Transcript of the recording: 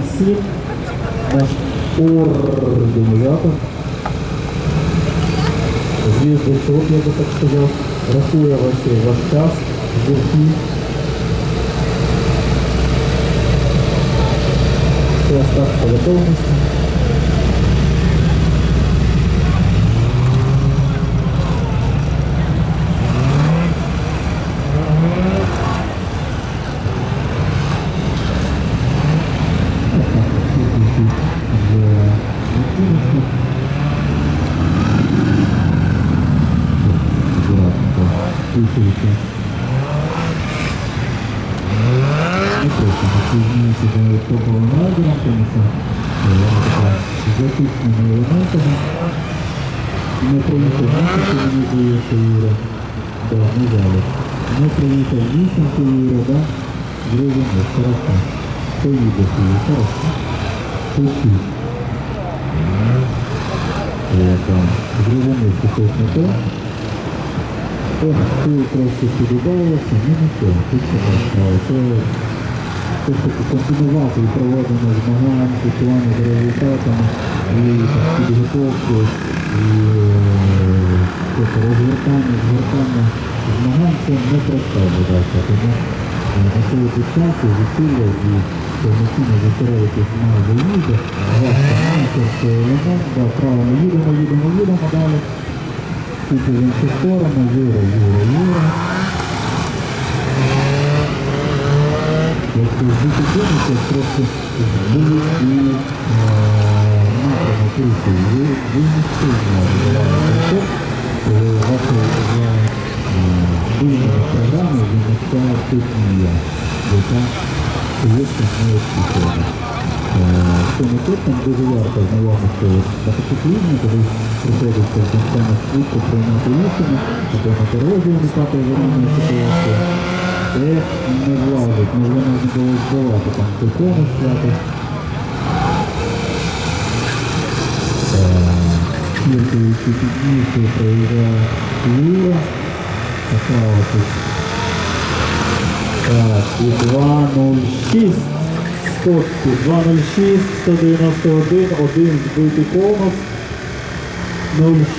всім наш організатор. Зв'язочок, я би так сказав, рахує вообще ваш час, зірки. Все остатки по готовності. Не вісімку, мені здається, Юра. Да, не зали. Не приїхав вісімку, Юра, да? Зрозумів, хорошо. Юра, хорошо. Пустіть. Я там зрозумів, що щось не то. Ох, ти трошки підбавилося, ну нічого, тут все справа. Це ж таки комбінувати і проводимо змагань, фіксування за результатами, і так, підготовки, і е, розгортання, згортання це не проста задача, тому е, на цьому підчасі зусилля і повноцінно зосередитись на виїзді, важко, елемент, да, правильно їдемо, їдемо, їдемо далі. Тут в іншу сторону, Юра, Юра, Юра. Якщо збити донечка, просто збили і напрямок руху. Ви, не встигли розвивати коли збільшена програма виникає тут дія, яка проєктом не освітлена. Тому тут там дуже варто знайомитися на рівнях, коли приходиться саме швидко приймати рішення, або на дорозі уникати аварійної ситуації. Це не влазить, можливо, можна було збивати там закони свято. Кіркуючи підніше проїжджає Юра. Так, і 2.06. Скотки 2.06, 191, 1 збитий конус. 0,6.